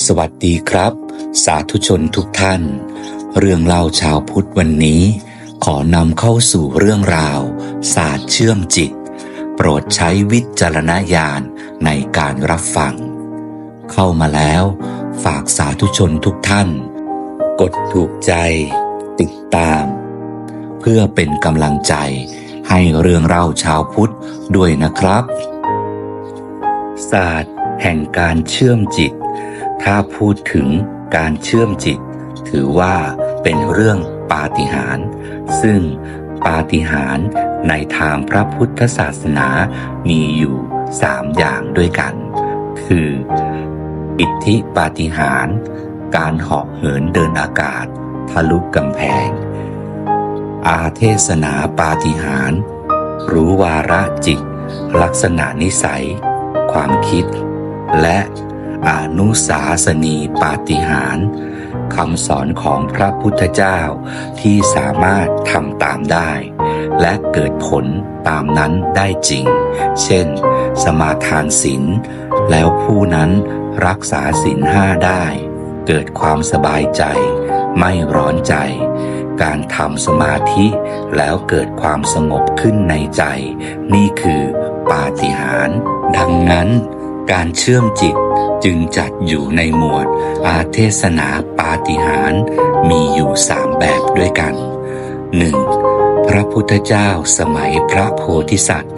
สวัสดีครับ สาธุชนทุกท่าน เรื่องเล่าชาวพุทธวันนี้ ขอนำเข้าสู่เรื่องราว ศาสตร์เชื่อมจิต โปรดใช้วิจารณญาณในการรับฟัง เข้ามาแล้ว ฝากสาธุชนทุกท่าน กดถูกใจ ติดตาม เพื่อเป็นกำลังใจให้เรื่องเล่าชาวพุทธด้วยนะครับ ศาสตร์แห่งการเชื่อมจิต ถ้าพูดถึงการเชื่อมจิต ถือว่าเป็นเรื่องปาฏิหาริย์ซึ่งปาฏิหาริย์ในทางพระพุทธศาสนามีอยู่สามอย่างด้วยกัน คือ อิทธิปาฏิหาริย์การเหาะเหินเดินอากาศ ทะลุกำแพง อาเทศนาปาฏิหาริย์รู้วาระจิต ลักษณะนิสัย ความคิด และ อนุสาสนีปาฏิหารคำสอนของพระพุทธเจ้าที่สามารถทำตามได้ และเกิดผลตามนั้นได้จริง เช่น สมาทานศีลแล้วผู้นั้นรักษาศีลห้าได้ เกิดความสบายใจ ไม่ร้อนใจ การทำสมาธิแล้วเกิดความสงบขึ้นในใจ นี่คือปาฏิหาริย์ดังนั้น การเชื่อมจิต จึงจัดอยู่ในหมวดอาเทศนาปาฏิหารมีอยู่สามแบบด้วยกัน 1. พระพุทธเจ้าสมัยพระโพธิสัตว์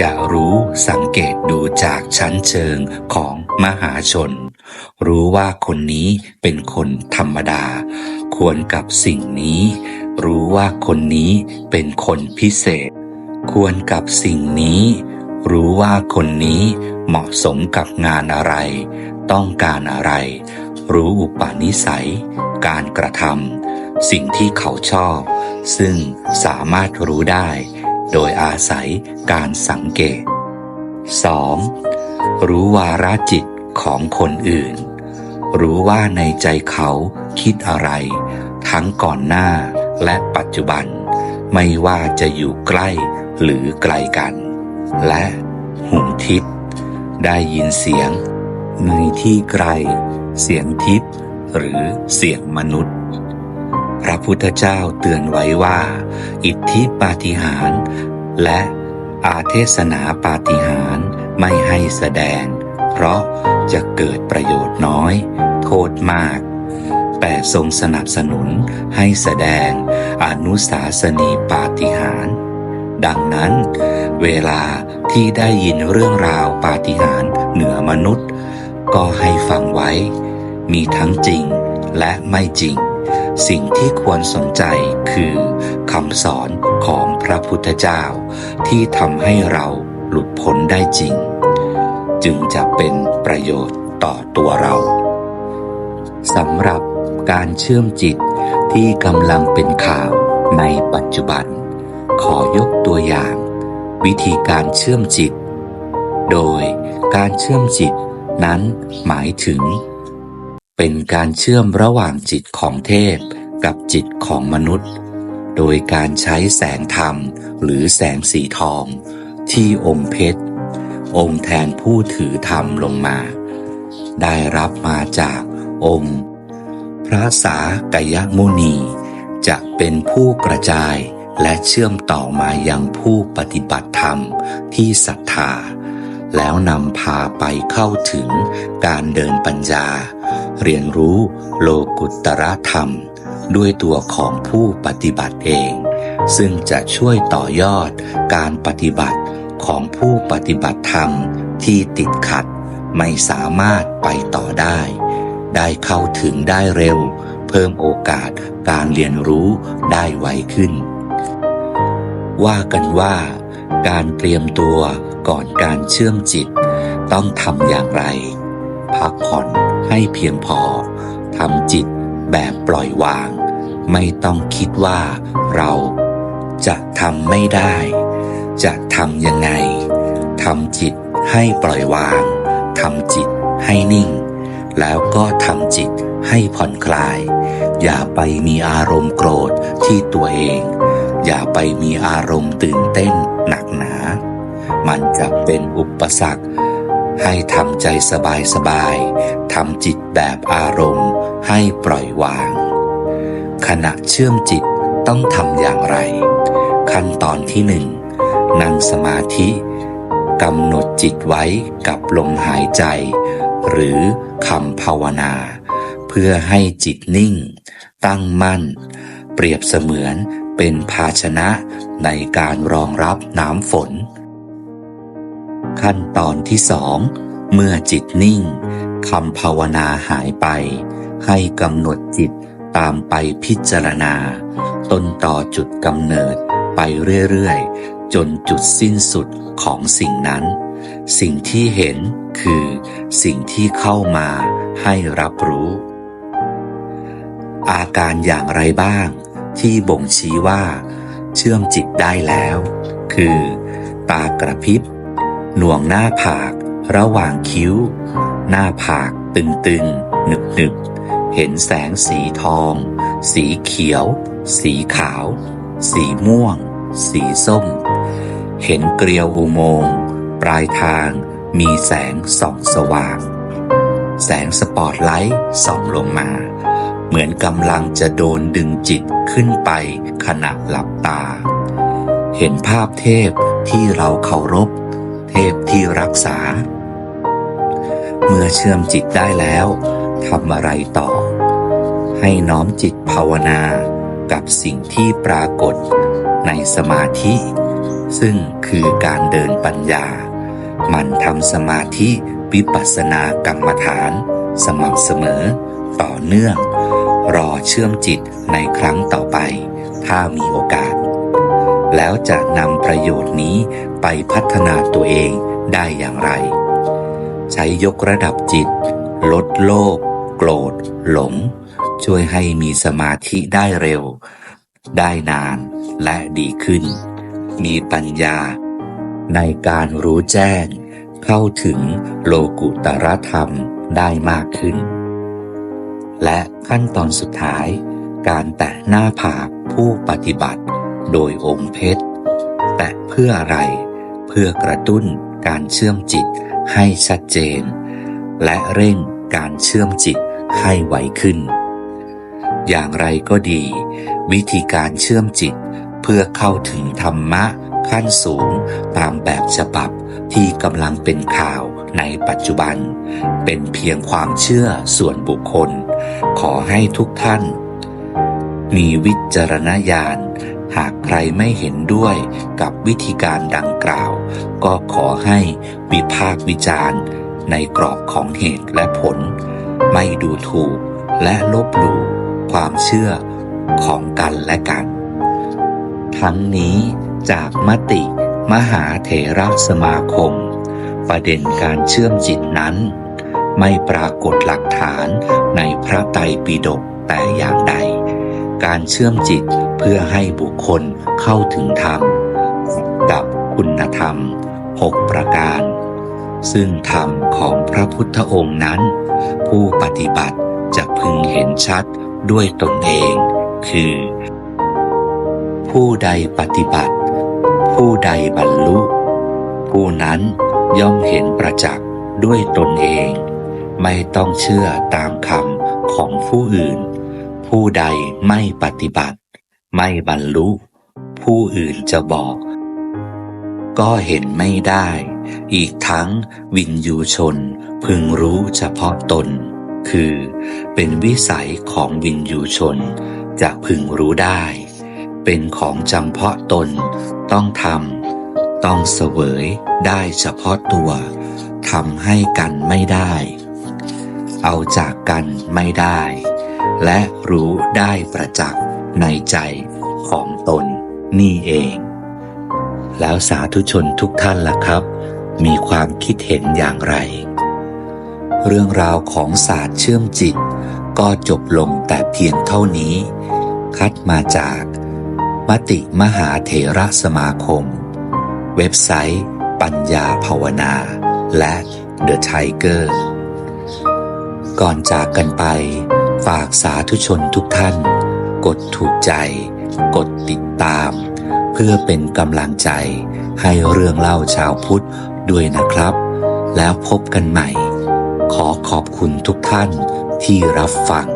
จะรู้สังเกตดูจากชั้นเชิงของมหาชน รู้ว่าคนนี้เป็นคนธรรมดา ควรกับสิ่งนี้ รู้ว่าคนนี้เป็นคนพิเศษ ควรกับสิ่งนี้ รู้ว่าคนนี้เหมาะสมกับงานอะไร ต้องการอะไร รู้อุปนิสัย การกระทำสิ่งที่เขาชอบ ซึ่งสามารถรู้ได้ โดยอาศัยการสังเกต 2. รู้วาระจิตของคนอื่น รู้ว่าในใจเขาคิดอะไร ทั้งก่อนหน้าและปัจจุบัน ไม่ว่าจะอยู่ใกล้หรือไกลกัน และหูทิพย์ได้ยินเสียง ในที่ไกล เสียงทิพย์หรือเสียงมนุษย์ พระพุทธเจ้าเตือนไว้ว่า อิทธิปาฏิหารและอาเทศนาปาฏิหารไม่ให้แสดง เพราะจะเกิดประโยชน์น้อย โทษมาก แต่ทรงสนับสนุนให้แสดงอนุสาสนีปาฏิหาร ดังนั้น เวลาที่ได้ยินเรื่องราวปาฏิหาริย์เหนือมนุษย์ ก็ให้ฟังไว้ มีทั้งจริงและไม่จริง สิ่งที่ควรสนใจคือคำสอนของพระพุทธเจ้า ที่ทำให้เราหลุดพ้นได้จริง จึงจะเป็นประโยชน์ต่อตัวเราสำหรับการเชื่อมจิตที่กำลังเป็นข่าวในปัจจุบัน ขอยกตัวอย่าง วิธีการเชื่อมจิต โดยการเชื่อมจิตนั้นหมายถึง เป็นการเชื่อมระหว่างจิตของเทพกับจิตของมนุษย์ โดยการใช้แสงธรรมหรือแสงสีทอง ที่องค์เพชร องค์แทนผู้ถือธรรมลงมา ได้รับมาจากองค์ พระสากยมุนีจะเป็นผู้กระจาย และเชื่อมต่อมาอยังผู้ปฏิบัติธรรมที่ศรัทธา แล้วนำพาไปเข้าถึงการเดินปัญญา เรียนรู้โลกุตตรธรรม ด้วยตัวของผู้ปฏิบัติเอง ซึ่งจะช่วยต่อยอดการปฏิบัติของผู้ปฏิบัติธรรมที่ติดขัดไม่สามารถไปต่อได้ ได้เข้าถึงได้เร็ว เพิ่มโอกาสการเรียนรู้ได้ไวขึ้น ว่ากันว่า การเตรียมตัวก่อนการเชื่อมจิต ต้องทำอย่างไร พักผ่อนให้เพียงพอทำจิตแบบปล่อยวาง ไม่ต้องคิดว่าเราจะทำไม่ได้ จะทำยังไงทำจิตให้ปล่อยวางทำจิตให้นิ่ง แล้วก็ทำจิตให้ผ่อนคลาย อย่าไปมีอารมณ์โกรธที่ตัวเอง อย่าไปมีอารมณ์ตื่นเต้นหนักหนา มันจะเป็นอุปสรรค ให้ทำใจสบายสบายๆทำจิตแบบอารมณ์ให้ปล่อยวาง ขณะเชื่อมจิตต้องทำอย่างไร ขั้นตอนที่หนึ่งนั่งสมาธิกำหนดจิตไว้กับลมหายใจ หรือคำภาวนา เพื่อให้จิตนิ่ง ตั้งมั่น เปรียบเสมือนเป็นภาชนะในการรองรับน้ำฝน ขั้นตอนที่สองเมื่อจิตนิ่งคำภาวนาหายไป ให้กำหนดจิตตามไปพิจารณา ต้นต่อจุดกำเนิดไปเรื่อยๆ จนจุดสิ้นสุดของสิ่งนั้น สิ่งที่เห็นคือสิ่งที่เข้ามาให้รับรู้ อาการอย่างไรบ้าง ที่บ่งชี้ว่า เชื่อมจิตได้แล้ว คือ ตากระพริบ หน่วงหน้าผาก ระหว่างคิ้ว หน้าผากตึงๆ หนึบๆ เห็นแสงสีทอง สีเขียว สีขาว สีม่วง สีส้ม เห็นเกลียวอุโมงค์ปลายทางมีแสงส่องสว่าง แสงสปอตไลท์ส่องลงมา เหมือนกำลังจะโดนดึงจิตขึ้นไปขณะหลับตา เห็นภาพเทพที่เราเคารพ เทพที่รักษา เมื่อเชื่อมจิตได้แล้วทำอะไรต่อ ให้น้อมจิตภาวนากับสิ่งที่ปรากฏในสมาธิ ซึ่งคือการเดินปัญญา มันทำสมาธิวิปัสสนากรรมฐาน สม่ำเสมอต่อเนื่อง รอเชื่อมจิตในครั้งต่อไป ถ้ามีโอกาส แล้วจะนำประโยชน์นี้ไปพัฒนาตัวเองได้อย่างไร ใช้ยกระดับจิต ลดโลภโกรธ หลง ช่วยให้มีสมาธิได้เร็ว ได้นานและดีขึ้น มีปัญญา ในการรู้แจ้ง เข้าถึงโลกุตรธรรมได้มากขึ้น และขั้นตอนสุดท้าย การแตะหน้าผากผู้ปฏิบัติ โดยองค์เพชร แตะเพื่ออะไร เพื่อกระตุ้นการเชื่อมจิตให้ชัดเจน และเร่งการเชื่อมจิตให้ไวขึ้น อย่างไรก็ดี วิธีการเชื่อมจิตเพื่อเข้าถึงธรรมะขั้นสูงตามแบบฉบับที่กำลังเป็นข่าวในปัจจุบัน เป็นเพียงความเชื่อส่วนบุคคล ขอให้ทุกท่าน มีวิจารณญาณ หากใครไม่เห็นด้วยกับวิธีการดังกล่าว ก็ขอให้วิพากษ์วิจารณ์ ในกรอบของเหตุและผล ไม่ดูถูกและลบหลู่ความเชื่อของกันและกัน ทั้งนี้จากมติมหาเถรสมาคม ประเด็นการเชื่อมจิตนั้น ไม่ปรากฏหลักฐานในพระไตรปิฎกแต่อย่างใด การเชื่อมจิตเพื่อให้บุคคลเข้าถึงธรรมกับคุณธรรมหกประการ ซึ่งธรรมของพระพุทธองค์นั้น ผู้ปฏิบัติจะพึงเห็นชัดด้วยตนเอง คือ ผู้ใดปฏิบัติ ผู้ใดบรรลุ ผู้นั้นย่อมเห็นประจักษ์ด้วยตนเอง ไม่ต้องเชื่อตามคำของผู้อื่น ผู้ใดไม่ปฏิบัติ ไม่บรรลุ ผู้อื่นจะบอก ก็เห็นไม่ได้ อีกทั้งวินยูชนพึงรู้เฉพาะตน คือเป็นวิสัยของวินยูชนจะพึงรู้ได้ เป็นของจำเพาะตนต้องทำต้องเสวยได้เฉพาะตัวทำให้กันไม่ได้ เอาจากกันไม่ได้ และรู้ได้ประจักษ์ในใจของตนนี่เอง แล้วสาธุชนทุกท่านล่ะครับ มีความคิดเห็นอย่างไร เรื่องราวของศาสตร์เชื่อมจิต ก็จบลงแต่เพียงเท่านี้ คัดมาจาก มติมหาเถระสมาคม เว็บไซต์ ปัญญาภาวนา และ The Tiger ก่อนจากกันไป ฝากสาธุชนทุกท่าน กดถูกใจ กดติดตาม เพื่อเป็นกำลังใจให้เรื่องเล่าชาวพุทธด้วยนะครับ แล้วพบกันใหม่ ขอขอบคุณทุกท่านที่รับฟัง